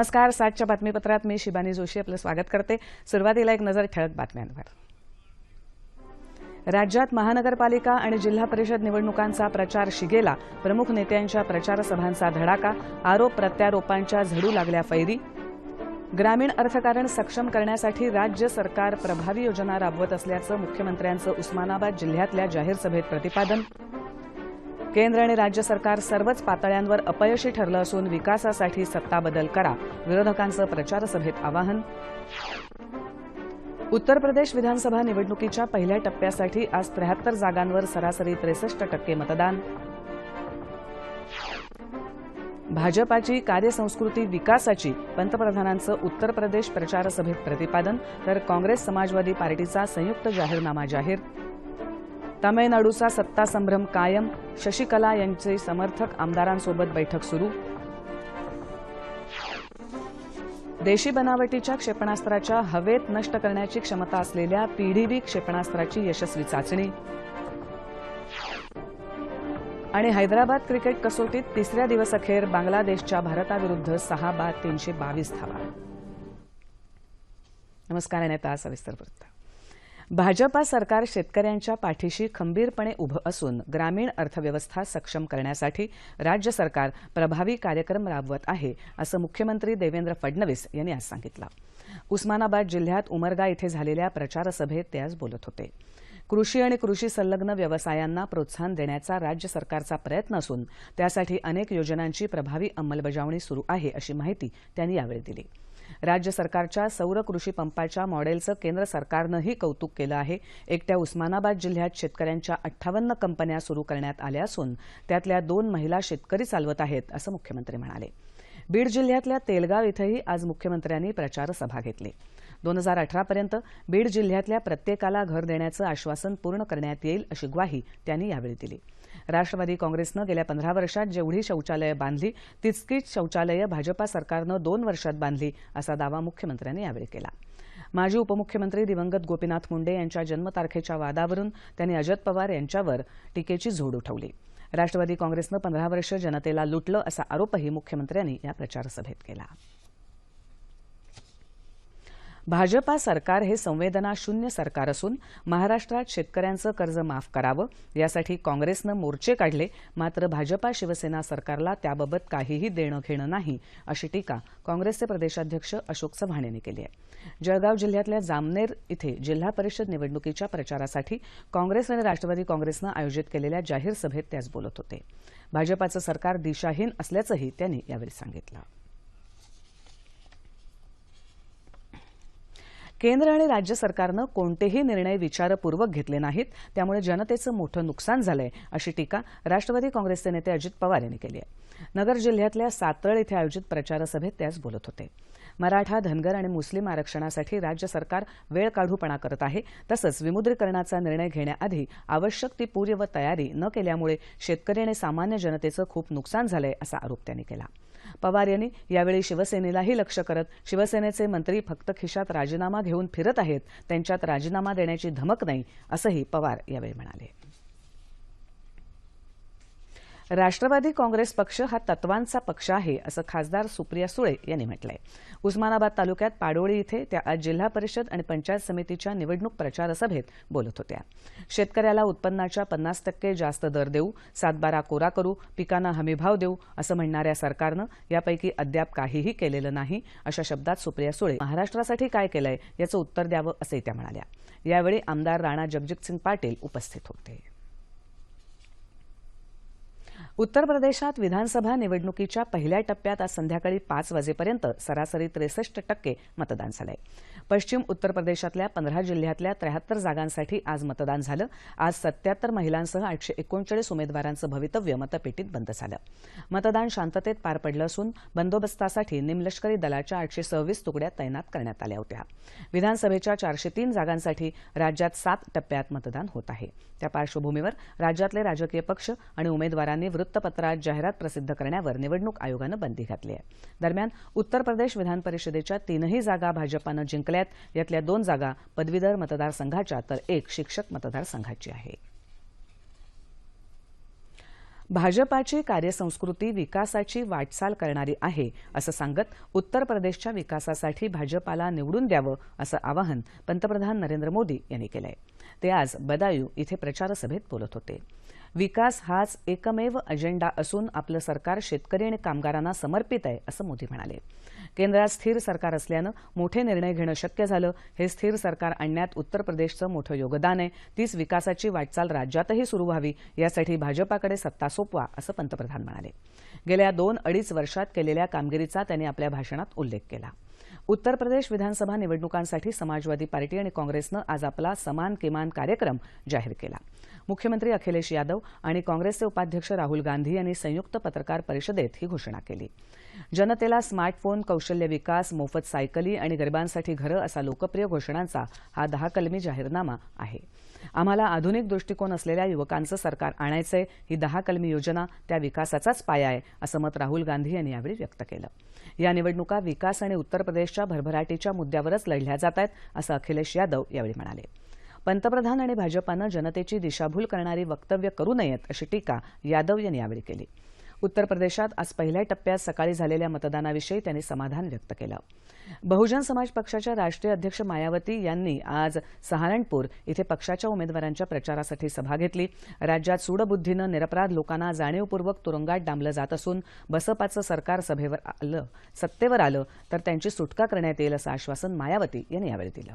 नमस्कार. सातच्या बातमीपत्रात मी शिबानी जोशी आपलं स्वागत करते. सुरुवातीला एक नजर ठळक बातम्यांवर. राज्यात महानगरपालिका आणि जिल्हा परिषद निवडणुकांचा प्रचार शिगेला. प्रमुख नेत्यांच्या प्रचारसभांचा धडाका आरोप प्रत्यारोपांच्या झडू लागल्या फैरी. ग्रामीण अर्थकारण सक्षम करण्यासाठी राज्य सरकार प्रभावी योजना राबवत असल्याचं मुख्यमंत्र्यांचं उस्मानाबाद जिल्ह्यातल्या जाहीर सभेत प्रतिपादन. केंद्र आणि राज्य सरकार सर्वच पातळ्यांवर अपयशी ठरलं असून विकासासाठी सत्ता बदल करा. विरोधकांचं प्रचारसभेत आवाहन. उत्तर प्रदेश विधानसभा निवडणुकीच्या पहिल्या टप्प्यासाठी आज त्र्याहत्तर जागांवर सरासरी त्रेसष्ट टक्के मतदान. भाजपाची कार्यसंस्कृती विकासाची पंतप्रधानांचं उत्तर प्रदेश प्रचारसभेत प्रतिपादन तर काँग्रेस समाजवादी पार्टीचा संयुक्त जाहीरनामा जाहीर. तामिळनाडूचा सत्ता संभ्रम कायम शशिकला यांचे समर्थक आमदारांसोबत बैठक सुरू. देशी बनावटीच्या क्षेपणास्त्राच्या हवेत नष्ट करण्याची क्षमता असलेल्या पीडीबी क्षेपणास्त्राची यशस्वी चाचणी. आणि हैदराबाद क्रिकेट कसोटीत तिसऱ्या दिवसअखेर बांगलादेशच्या भारताविरुद्ध सहा बाद तीनशे बावीस धावा. नमस्कार आता सविस्तर वृत्त. भाजपा सरकार शेतकऱ्यांच्या पाठीशी खंबीरपणे उभं असून ग्रामीण अर्थव्यवस्था सक्षम करण्यासाठी राज्य सरकार प्रभावी कार्यक्रम राबवत आहे असं मुख्यमंत्री देवेंद्र फडणवीस यांनी आज सांगितलं. उस्मानाबाद जिल्ह्यात उमरगा इथं झालेल्या प्रचारसभेत ते आज बोलत होते. कृषी आणि कृषी संलग्न व्यवसायांना प्रोत्साहन देण्याचा राज्य सरकारचा प्रयत्न असून त्यासाठी अनेक योजनांची प्रभावी अंमलबजावणी सुरू आहे अशी माहिती त्यांनी यावेळी दिली. राज्य सरकारच्या सौर कृषी पंपाच्या मॉडेलचं केंद्र सरकारनंही कौतुक केलं आहे. एकट्या उस्मानाबाद जिल्ह्यात शेतकऱ्यांच्या अठ्ठावन्न कंपन्या सुरू करण्यात आल्या असून त्यातल्या दोन महिला शेतकरी चालवत आहेत असं मुख्यमंत्री म्हणाले. बीड जिल्ह्यातल्या तेलगाव इथंही आज मुख्यमंत्र्यांनी प्रचारसभा घेतली. दोन हजार अठरापर्यंत बीड जिल्ह्यातल्या प्रत्येकाला घर देण्याचं आश्वासन पूर्ण करण्यात येईल अशी ग्वाही त्यांनी यावेळी दिली. राष्ट्रवादी काँग्रेसनं गेल्या पंधरा वर्षात जेवढी शौचालयं बांधली तितकीच शौचालयं भाजपा सरकारनं दोन वर्षात बांधली असा दावा मुख्यमंत्र्यांनी यावेळी केला. माजी उपमुख्यमंत्री दिवंगत गोपीनाथ मुंडे यांच्या जन्मतारखेच्या वादावरून त्यांनी अजित पवार यांच्यावर टीकेची झोड उठवली. राष्ट्रवादी काँग्रेसनं पंधरा वर्ष जनतेला लुटलं असा आरोपही मुख्यमंत्र्यांनी या प्रचारसभेत केला. भाजपा सरकार हे संवेदनाशून्य सरकार असून महाराष्ट्रात शेतकऱ्यांचं कर्ज माफ करावं यासाठी काँग्रेसनं मोर्चे काढले मात्र भाजपा शिवसेना सरकारला त्याबाबत काहीही देणं घेणं नाही अशी टीका काँग्रेसचे प्रदेशाध्यक्ष अशोक चव्हाण यांनी केली आहे. जळगाव जिल्ह्यातल्या जामनेर इथे जिल्हा परिषद निवडणुकीच्या प्रचारासाठी काँग्रेस आणि राष्ट्रवादी काँग्रेसनं आयोजित केलेल्या जाहीर सभेत ते आज बोलत होते. भाजपाचं सरकार दिशाहीन असल्याचंही त्यांनी यावेळी सांगितलं. केंद्र आणि राज्य सरकारनं कोणतेही निर्णय विचारपूर्वक घेतले नाहीत त्यामुळे जनतेचं मोठं नुकसान झालंय अशी टीका राष्ट्रवादी काँग्रेसचे नेते अजित पवार यांनी केली आहे. नगर जिल्ह्यातल्या सातळ इथं आयोजित प्रचारसभेत ते आज बोलत होते. मराठा धनगर आणि मुस्लिम आरक्षणासाठी राज्य सरकार वेळ काढूपणा करत आहे. तसंच विमुद्रीकरणाचा निर्णय घेण्याआधी आवश्यक ती पूर्व तयारी न केल्यामुळे शेतकरी आणि सामान्य जनतेचं खूप नुकसान झालंय असा आरोप त्यांनी केला. पवार यांनी यावेळी शिवसेनेलाही लक्ष करत शिवसेनेचे मंत्री फक्त खिशात राजीनामा घेऊन फिरत आहेत त्यांच्यात राजीनामा देण्याची धमक नाही असंही पवार यावेळी म्हणाले. राष्ट्रवादी काँग्रेस पक्ष हा तत्वांचा पक्ष आहे असं खासदार सुप्रिया सुळे यांनी म्हटलंय. उस्मानाबाद तालुक्यात पाडोळी इथे त्या आज जिल्हा परिषद आणि पंचायत समितीच्या निवडणूक प्रचारसभेत बोलत होत्या. शेतकऱ्याला उत्पन्नाच्या पन्नास टक्के जास्त दर देऊ सातबारा कोरा करू पिकांना हमीभाव देऊ असं म्हणणाऱ्या सरकारनं यापैकी अद्याप काहीही केलेलं नाही अशा शब्दात सुप्रिया सुळे महाराष्ट्रासाठी काय केलंय याचं उत्तर द्यावं असंही त्या म्हणाल्या. यावेळी आमदार राणा जगजितसिंग पाटील उपस्थित होते. उत्तर प्रदेशात विधानसभा निवडणुकीच्या पहिल्या टप्प्यात आज संध्याकाळी पाच वाजेपर्यंत सरासरी त्रेसष्ट टक्के मतदान झालंय. पश्चिम उत्तर प्रदेशातल्या पंधरा जिल्ह्यातल्या त्र्याहत्तर जागांसाठी आज मतदान झालं. आज सत्याहत्तर महिलांसह आठशे एकोणचाळीस उमेदवारांचं भवितव्य मतपेटीत बंद झालं. मतदान शांततेत पार पडलं असून बंदोबस्तासाठी निमलष्करी दलाच्या आठशे सव्वीस तुकड्या तैनात करण्यात आल्या होत्या. विधानसभेच्या चारशे तीन जागांसाठी राज्यात सात टप्प्यात मतदान होत आहे. त्या पार्श्वभूमीवर राज्यातले राजकीय पक्ष आणि उमेदवारांनी वृत्त वृत्तपत्रात जाहिरात प्रसिद्ध करण्यावर निवडणूक आयोगानं बंदी घातली आहे. दरम्यान उत्तर प्रदेश विधान परिषदेच्या तीनही जागा भाजपानं जिंकल्यात. यातल्या दोन जागा पदवीधर मतदारसंघाच्या तर एक शिक्षक मतदारसंघाची आहे. भाजपाची कार्यसंस्कृती विकासाची वाटचाल करणारी आहे असं सांगत उत्तर प्रदेशच्या विकासासाठी भाजपाला निवडून द्यावं असं आवाहन पंतप्रधान नरेंद्र मोदी यांनी केलंय. ते आज बदायू इथे प्रचारसभेत बोलत होते. विकास हाच एकमेव अजेंडा असून आपलं सरकार शेतकरी आणि कामगारांना समर्पित आहे असं मोदी म्हणाले. केंद्रात स्थिर सरकार असल्यानं मोठे निर्णय घेणं शक्य झालं. हे स्थिर सरकार आणण्यात उत्तर प्रदेशचं मोठं योगदान आहे. तीच विकासाची वाटचाल राज्यातही सुरू व्हावी यासाठी भाजपाकडे सत्ता सोपवा असं पंतप्रधान म्हणाले. गेल्या दोन अडीच वर्षात केलेल्या कामगिरीचा त्यांनी आपल्या भाषणात उल्लेख केला. उत्तर प्रदेश विधानसभा निवडणुकांसाठी समाजवादी पार्टी आणि काँग्रेसनं आज आपला समान किमान कार्यक्रम जाहीर केला. मुख्यमंत्री अखिलेश यादव आणि काँग्रेसचे उपाध्यक्ष राहुल गांधी यांनी संयुक्त पत्रकार परिषदेत ही घोषणा केली. जनतेला स्मार्टफोन कौशल्य विकास मोफत सायकली आणि गरिबांसाठी घरं असा लोकप्रिय घोषणांचा हा दहा कलमी जाहीरनामा आहे. आम्हाला आधुनिक दृष्टिकोन असलेल्या युवकांचं सरकार आणायचंय ही दहा कलमी योजना त्या विकासाचाच पाया आहे असं मत राहुल गांधी यांनी यावेळी व्यक्त केलं. या निवडणुका विकास आणि उत्तर प्रदेशच्या भरभराटीच्या मुद्द्यावरच लढल्या जात आहेत असं अखिलेश यादव यावेळी म्हणाले. पंतप्रधान आणि भाजपानं जनतेची दिशाभूल करणारी वक्तव्य करू नयेत अशी टीका यादव यांनी यावेळी केली. उत्तर प्रदेशात आज पहिल्या टप्प्यात सकाळी झालेल्या मतदानाविषयी त्यांनी समाधान व्यक्त केलं. बहुजन समाज पक्षाच्या राष्ट्रीय अध्यक्ष मायावती यांनी आज सहारणपूर इथे पक्षाच्या उमेदवारांच्या प्रचारासाठी सभा घेतली. राज्यात सूडबुद्धीनं निरपराध लोकांना जाणीवपूर्वक तुरुंगात डांबलं जात असून बसपाचं सरकार सभेवर आलं सत्तेवर आलं तर त्यांची सुटका करण्यात येईल असं आश्वासन मायावती यांनी यावेळी दिलं.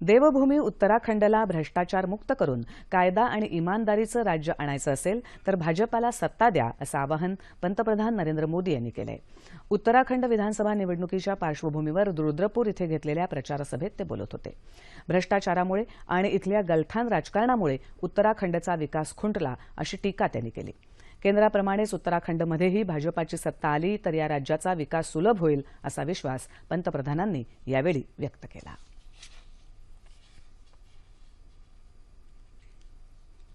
देवभूमी उत्तराखंडला भ्रष्टाचार मुक्त करून कायदा आणि इमानदारीचं राज्य आणायचं असेल तर भाजपाला सत्ता द्या असं आवाहन पंतप्रधान नरेंद्र मोदी यांनी केलंय. उत्तराखंड विधानसभा निवडणुकीच्या पार्श्वभूमीवर रुद्रपूर इथे घेतलेल्या प्रचारसभेत ते बोलत होते. भ्रष्टाचारामुळे आणि इथल्या गलथान राजकारणामुळे उत्तराखंडचा विकास खुंटला अशी टीका त्यांनी केली. केंद्राप्रमाणेच उत्तराखंडमध्येही भाजपाची सत्ता आली तर या राज्याचा विकास सुलभ होईल असा विश्वास पंतप्रधानांनी यावेळी व्यक्त केला.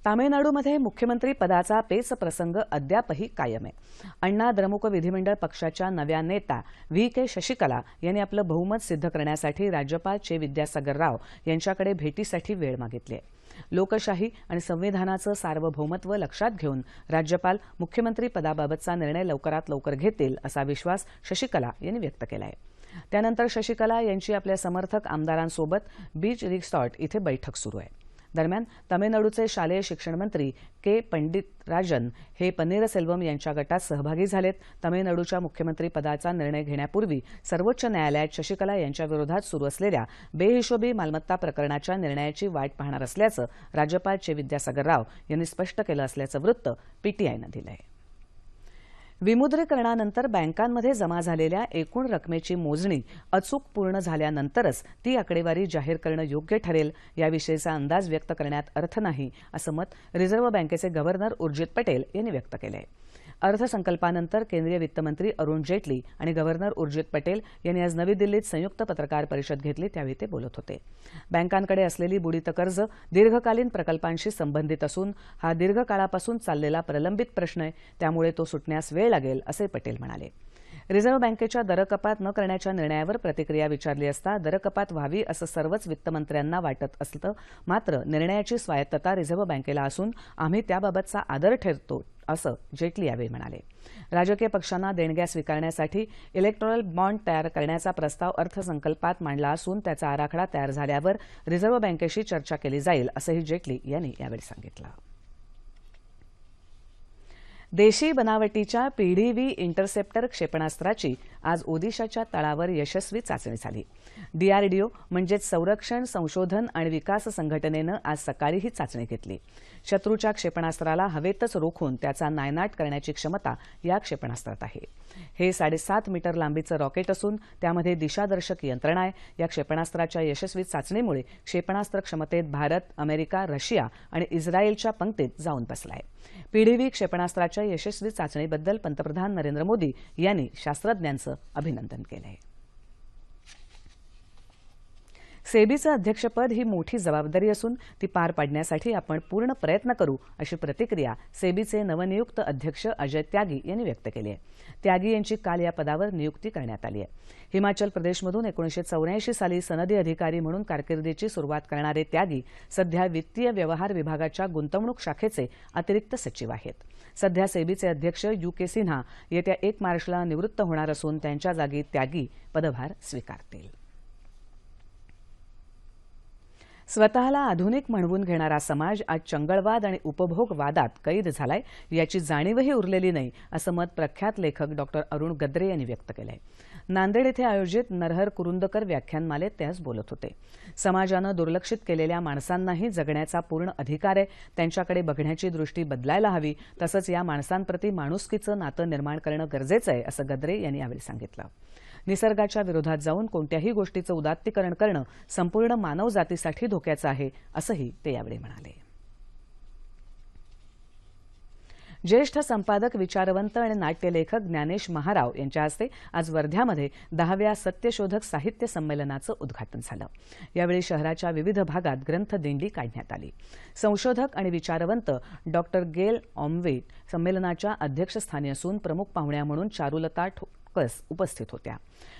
तामिळनाडूमध्ये मुख्यमंत्री पदाचा पेच प्रसंग अद्यापही कायम आहे अण्णा द्रमुक विधिमंडळ पक्षाच्या नव्या नेता व्ही के शशिकला यांनी आपलं बहुमत सिद्ध करण्यासाठी राज्यपाल चे विद्यासागर राव यांच्याकडे भेटीसाठी वेळ मागितली आहे. लोकशाही आणि संविधानाचं सार्वभौमत्व लक्षात घेऊन राज्यपाल मुख्यमंत्री पदाबाबतचा निर्णय लवकरात लवकर घेतील असा विश्वास शशिकला यांनी व्यक्त केला आहे त्यानंतर शशिकला यांची आपल्या समर्थक आमदारांसोबत बीच रिसॉर्ट इथे बैठक सुरू आहे. दरम्यान तमिळनाडूचे शालेय शिक्षण मंत्री के पंडित राजन हे पन्नीरसेल्वम यांच्या गटात सहभागी झालेत. तमिळनाडूच्या मुख्यमंत्री पदाचा निर्णय घेण्यापूर्वी सर्वोच्च न्यायालयात शशिकला यांच्या विरोधात सुरू असलेल्या बेहिशोबी मालमत्ता प्रकरणाच्या निर्णयाची वाट पाहणार असल्याचं राज्यपाल चे विद्यासागर राव यांनी स्पष्ट केलं असल्याचं वृत्त पीटीआयनं दिलं आहे विमुद्रीकरणानंतर बँकांमध्ये जमा झालेल्या एकूण रकमेची मोजणी अचूक पूर्ण झाल्यानंतरच ती आकडेवारी जाहीर करणं योग्य ठरेल याविषयीचा अंदाज व्यक्त करण्यात अर्थ नाही असं मत रिझर्व्ह बँकेचे गव्हर्नर उर्जित पटेल यांनी व्यक्त केलं आहे अर्थसंकल्पानंतर केंद्रीय वित्तमंत्री अरुण जेटली आणि गव्हर्नर उर्जित पटेल यांनी आज नवी दिल्लीत संयुक्त पत्रकार परिषद घेतली त्यावेळी ते बोलत होते. बँकांकडे असलेली बुडीत कर्ज दीर्घकालीन प्रकल्पांशी संबंधित असून हा दीर्घकाळापासून चाललेला प्रलंबित प्रश्न आहे त्यामुळे तो सुटण्यास वेळ लागेल असे पटेल म्हणाले. रिझर्व्ह बँकेच्या दरकपात न करण्याच्या निर्णयावर प्रतिक्रिया विचारली असता दरकपात व्हावी असं सर्वच वित्तमंत्र्यांना वाटत असतं मात्र निर्णयाची स्वायत्तता रिझर्व्ह बँकेला असून आम्ही त्याबाबतचा आदर ठरतो असं जेटली यावेळी म्हणाले. राजकीय पक्षांना देणग्या स्वीकारण्यासाठी इलेक्ट्रॉल बॉन्ड तयार करण्याचा प्रस्ताव अर्थसंकल्पात मांडला असून त्याचा आराखडा तयार झाल्यावर रिझर्व्ह बँकेशी चर्चा केली जाईल असंही जेटली यांनी यावेळी सांगितलं. देशी बनावटीच्या पीडीव्ही इंटरसेप्टर क्षेपणास्त्राची आज ओदिशाच्या तळावर यशस्वी चाचणी झाली. डीआरडीओ म्हणजेच संरक्षण संशोधन आणि विकास संघटनेनं आज सकाळी ही चाचणी घेतली. शत्रूच्या क्षेपणास्त्राला हवेतच रोखून त्याचा नायनाट करण्याची क्षमता या क्षेपणास्त्रात आहे. हे साडेसात मीटर लांबीचं रॉकेट असून त्यामध्ये दिशादर्शक यंत्रणा आहे. या क्षेपणास्त्राच्या यशस्वी चाचणीमुळे क्षेपणास्त्र क्षमतेत भारत अमेरिका रशिया आणि इस्रायलच्या पंक्तीत जाऊन बसलाय. पीडीव्ही क्षेपणास्त्राच्या यशस्वी चाचणीबद्दल पंतप्रधान नरेंद्र मोदी यांनी शास्त्रज्ञांचं अभिनंदन केलं सेबीचं अध्यक्षपद ही मोठी जबाबदारी असून ती पार पाडण्यासाठी आपण पूर्ण प्रयत्न करू अशी प्रतिक्रिया सेबीचे नवनियुक्त अध्यक्ष अजय त्यागी यांनी व्यक्त केली आहे. त्यागी यांची काल या पदावर नियुक्ती करण्यात आली आहे. हिमाचल प्रदेशमधून एकोणीशे चौऱ्याऐंशी साली सनदी अधिकारी म्हणून कारकिर्दीची सुरुवात करणारे त्यागी सध्या वित्तीय व्यवहार विभागाच्या गुंतवणूक शाखेचे अतिरिक्त सचिव आहेत. सध्या सेबीचे अध्यक्ष यू के सिन्हा येत्या एक मार्चला निवृत्त होणार असून त्यांच्या जागी त्यागी पदभार स्वीकारतील. स्वतःला आधुनिक म्हणवून घेणारा समाज आज चंगळवाद आणि उपभोगवादात कैद झालाय याची जाणीवही उरलेली नाही असं मत प्रख्यात लेखक डॉक्टर अरुण गद्रे यांनी व्यक्त केलंय. नांदेड येथे आयोजित नरहर कुरुंदकर व्याख्यानमालेत ते आज बोलत होते. समाजानं दुर्लक्षित केलेल्या माणसांनाही जगण्याचा पूर्ण अधिकार आहे. त्यांच्याकडे बघण्याची दृष्टी बदलायला हवी. तसंच या माणसांप्रती माणुसकीचं नातं निर्माण करणं गरजेचं आहे असं गद्रे यांनी यावेळी सांगितलं. निसर्गाच्या विरोधात जाऊन कोणत्याही गोष्टीचं उदात्तीकरण करणं संपूर्ण मानवजातीसाठी धोक्याचं आहे असंही ते यावेळी म्हणाले. ज्येष्ठ संपादक विचारवंत आणि नाट्यलेखक ज्ञानेश महाराव यांच्या हस्ते आज वर्ध्यामध्ये दहाव्या सत्यशोधक साहित्य संमेलनाचं उद्घाटन झालं. यावेळी शहराच्या विविध भागात ग्रंथदिंडी काढण्यात आली. संशोधक आणि विचारवंत डॉक्टर गेल ऑमवे संमेलनाच्या अध्यक्षस्थानी असून प्रमुख पाहुण्या म्हणून चारुलता कस उपस्थित होत्या.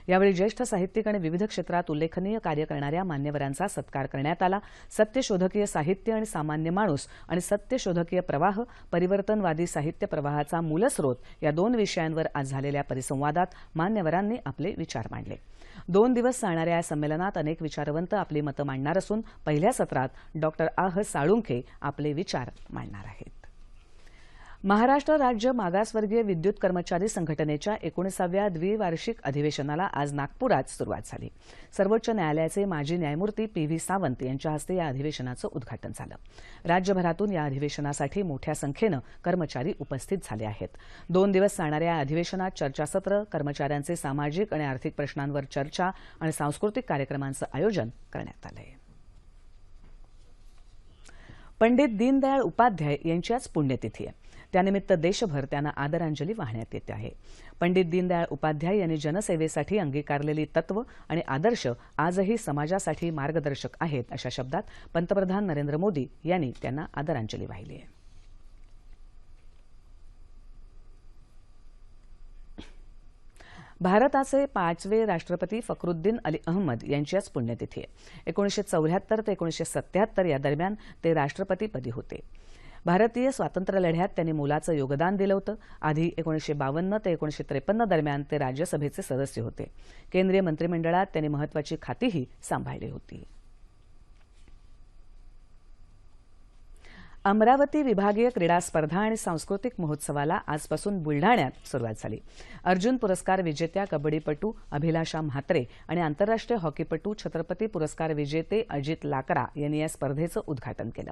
यावेळी ज्येष्ठ साहित्यिक आणि विविध क्षेत्रात उल्लेखनीय कार्य करणाऱ्या मान्यवरांचा सत्कार करण्यात आला. सत्यशोधकीय साहित्य आणि सामान्य माणूस आणि सत्यशोधकीय प्रवाह परिवर्तनवादी साहित्य प्रवाहाचा मूलस्रोत या दोन विषयांवर आज झालेल्या परिसंवादात मान्यवरांनी आपले विचार मांडले. दोन दिवस चालणाऱ्या या संमेलनात अनेक विचारवंत आपली मतं मांडणार असून पहिल्या सत्रात डॉक्टर आह साळुंखे आपले विचार मांडणार आहेत. महाराष्ट्र राज्य मागासवर्गीय विद्युत कर्मचारी संघटनेच्या एकोणीसाव्या द्विवार्षिक अधिवेशनाला आज नागपुरात सुरुवात झाली. सर्वोच्च न्यायालयाचे माजी न्यायमूर्ती पी व्ही सावंत यांच्या हस्ते या अधिवेशनाचं उद्घाटन झालं. राज्यभरातून या अधिवेशनासाठी मोठ्या संख्येनं कर्मचारी उपस्थित झाले आहेत. दोन दिवस चालणाऱ्या या अधिवेशनात चर्चासत्र कर्मचाऱ्यांचे सामाजिक आणि आर्थिक प्रश्नांवर चर्चा आणि सांस्कृतिक कार्यक्रमांचं आयोजन करण्यात आलं आहे पंडित दीनदयाळ उपाध्याय यांची आज पुण्यतिथी आहे. त्यानिमित्त देशभर त्यांना आदरांजली वाहण्यात येते आहे. पंडित दीनदयाळ उपाध्याय यांनी जनसेवेसाठी अंगीकारलेली तत्व आणि आदर्श आजही समाजासाठी मार्गदर्शक आहेत अशा शब्दात पंतप्रधान नरेंद्र मोदी यांनी त्यांना आदरांजली वाहिली आहे. भारताचे पाचवे राष्ट्रपती फखरुद्दीन अली अहमद यांची आज पुण्यतिथी आहे. एकोणीशे चौऱ्याहत्तर ते एकोणीशे सत्याहत्तर या दरम्यान ते राष्ट्रपतीपदी होते. भारतीय स्वातंत्र्यलढ्यात त्यांनी मोलाचं योगदान दिलं होतं. आधी एकोणीसशे बावन्न ते एकोणीसशे त्रेपन्न दरम्यान ते राज्यसभेचे सदस्य होते. केंद्रीय मंत्रिमंडळात त्यांनी महत्वाची खातीही सांभाळली होती. अमरावती विभागीय क्रीडा स्पर्धा आणि सांस्कृतिक महोत्सवाला आजपासून बुलढाण्यात सुरुवात झाली. अर्जुन पुरस्कार विजेत्या कबड्डीपटू अभिलाषा म्हात्रे आणि आंतरराष्ट्रीय हॉकीपटू छत्रपती पुरस्कार विजेते अजित लाकरा यांनी या स्पर्धेचं उद्घाटन केलं.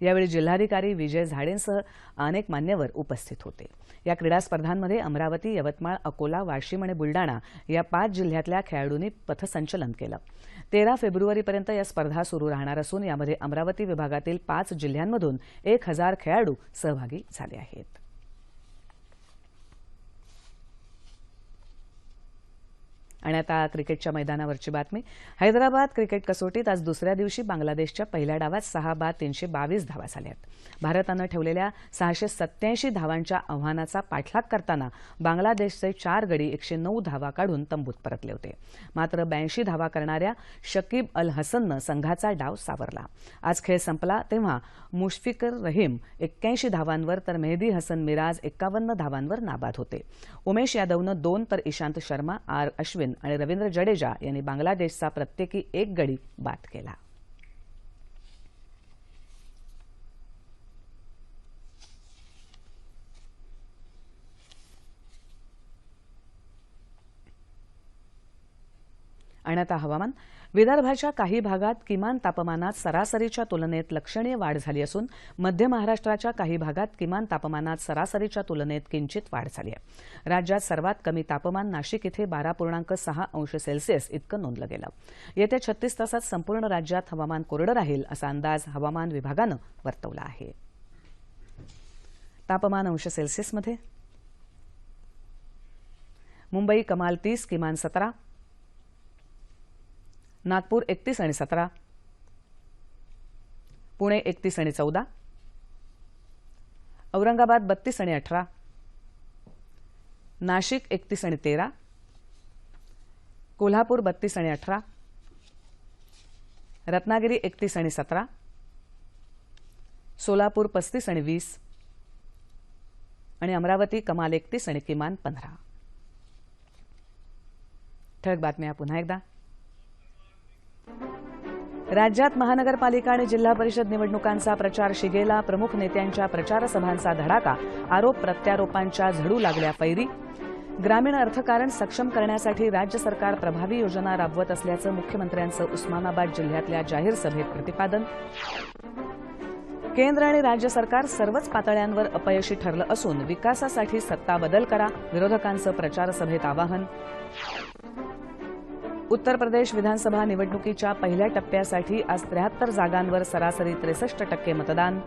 यावेळी जिल्हाधिकारी विजय झाडेंसह अनेक मान्यवर उपस्थित होते. या क्रीडा स्पर्धांमध्ये अमरावती यवतमाळ अकोला वाशिम आणि बुलडाणा या पाच जिल्ह्यातल्या खेळाडूंनी पथसंचलन केलं. तेरा फेब्रुवारीपर्यंत या स्पर्धा सुरू राहणार असून यामध्ये अमरावती विभागातील पाच जिल्ह्यांमधून एक हजार खेळाडू सहभागी झाले आहेत. आणि आता क्रिकेटच्या मैदानावरची बातमी. हैदराबाद क्रिकेट कसोटीत आज दुसऱ्या दिवशी बांगलादेशच्या पहिल्या डावात सहा बाद तीनशे बावीस धावा झाल्या आहेत भारतानं ठेवलेल्या सहाशे सत्याऐंशी धावांच्या आव्हानाचा पाठलाग करताना बांगलादेशचे चार गडी एकशे नऊ धावा काढून तंबूत परतले होते. मात्र ब्याऐंशी धावा करणाऱ्या शकीब अल हसननं संघाचा डाव सावरला. आज खेळ संपला तेव्हा मुशफिकर रहीम एक्क्याऐंशी धावांवर तर मेहदी हसन मिराज एक्कावन्न धावांवर नाबाद होते. उमेश यादवनं दोन तर इशांत शर्मा आर अश्विन आणि रवींद्र जडेजा यांनी बांगलादेशचा प्रत्येकी एक गडी बाद केला. आणि आता हवामान विदर्भाच्या काही भागात किमान तापमानात सरासरीच्या तुलनेत लक्षणीय वाढ झाली असून मध्य महाराष्ट्राच्या काही भागात किमान तापमानात सरासरीच्या तुलनेत किंचित वाढ झाली आहे. राज्यात सर्वात कमी तापमान नाशिक इथे बारा पूर्णांक सहा अंश सेल्सिअस इतकं नोंदलं गेलं. येत्या छत्तीस तासात संपूर्ण राज्यात हवामान कोरडं राहील असा अंदाज हवामान विभागानं वर्तवला आहे. तापमान अंश सेल्सिअसमध्ये. मुंबई कमाल तीस किमान सतरा. नागपूर एकतीस आणि सतरा. पुणे एकतीस आणि चौदा. औरंगाबाद बत्तीस आणि अठरा. नाशिक एकतीस आणि तेरा. कोल्हापूर बत्तीस आणि अठरा. रत्नागिरी एकतीस आणि सतरा. सोलापूर पस्तीस आणि वीस. आणि अमरावती कमाल एकतीस आणि किमान पंधरा. ठळक बातम्या पुन्हा एकदा. राज्यात महानगरपालिका आणि जिल्हा परिषद निवडणुकांचा प्रचार शिगेला. प्रमुख नेत्यांच्या प्रचारसभांचा धडाका. आरोप प्रत्यारोपांच्या झडू लागल्या पैरी. ग्रामीण अर्थकारण सक्षम करण्यासाठी राज्य सरकार प्रभावी योजना राबवत असल्याचं मुख्यमंत्र्यांचं उस्मानाबाद जिल्ह्यातल्या जाहीर सभेत प्रतिपादन. केंद्र आणि राज्य सरकार सर्वच पातळ्यांवर अपयशी ठरलं असून विकासासाठी सत्ता बदल करा. विरोधकांचं प्रचारसभेत आवाहन. उत्तर प्रदेश विधानसभा निवडणुकीच्या पहिल्या टप्प्यासाठी आज त्र्याहत्तर जागांवर सरासरी त्रेसष्ट टक्के मतदान.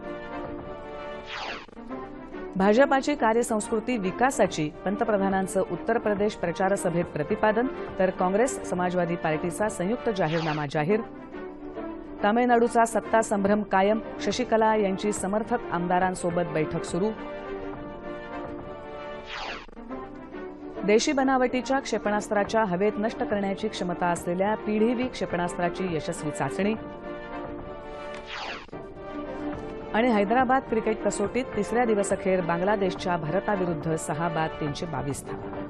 भाजपाची कार्यसंस्कृती विकासाची पंतप्रधानांचं उत्तर प्रदेश प्रचारसभेत प्रतिपादन तर काँग्रेस समाजवादी पार्टीचा संयुक्त जाहीरनामा जाहीर. तामिळनाडूचा सत्ता संभ्रम कायम शशिकला यांची समर्थक आमदारांसोबत बैठक सुरू. देशी बनावटीच्या क्षेपणास्त्राच्या हवेत नष्ट करण्याची क्षमता असलेल्या पीढी क्षेपणास्त्राची यशस्वी चाचणी. आणि हैदराबाद क्रिकेट कसोटीत तिसऱ्या दिवसअखेर बांगलादेशच्या भारताविरुद्ध सहा बाद तीनशे बावीस धावा.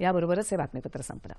याबरोबरच हे बातमीपत्र संपलं.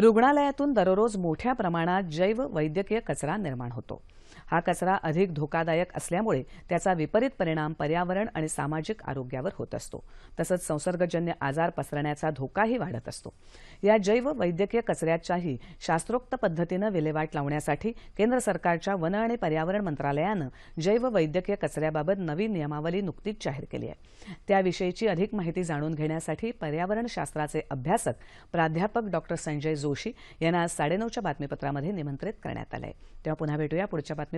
रुग्णालयातून दररोज मोठ्या प्रमाणात जैव वैद्यकीय कचरा निर्माण होतो. हा कचरा अधिक धोकादायक असल्यामुळे त्याचा विपरीत परिणाम पर्यावरण आणि सामाजिक आरोग्यावर होत असतो. तसंच संसर्गजन्य आजार पसरण्याचा धोकाही वाढत असतो. या जैव वैद्यकीय कचऱ्याच्याही शास्त्रोक्त पद्धतीनं विल्हेवाट लावण्यासाठी केंद्र सरकारच्या वन आणि पर्यावरण मंत्रालयानं जैव वैद्यकीय कचऱ्याबाबत नवी नियमावली नुकतीच जाहीर केली आहे. त्याविषयीची अधिक माहिती जाणून घेण्यासाठी पर्यावरण शास्त्राचे अभ्यासक प्राध्यापक डॉक्टर संजय जोशी यांना आज साडेनऊच्या बातमीपत्रामध्ये निमंत्रित करण्यात आलं आहे तेव्हा पुन्हा भेटूया पुढच्या बातमी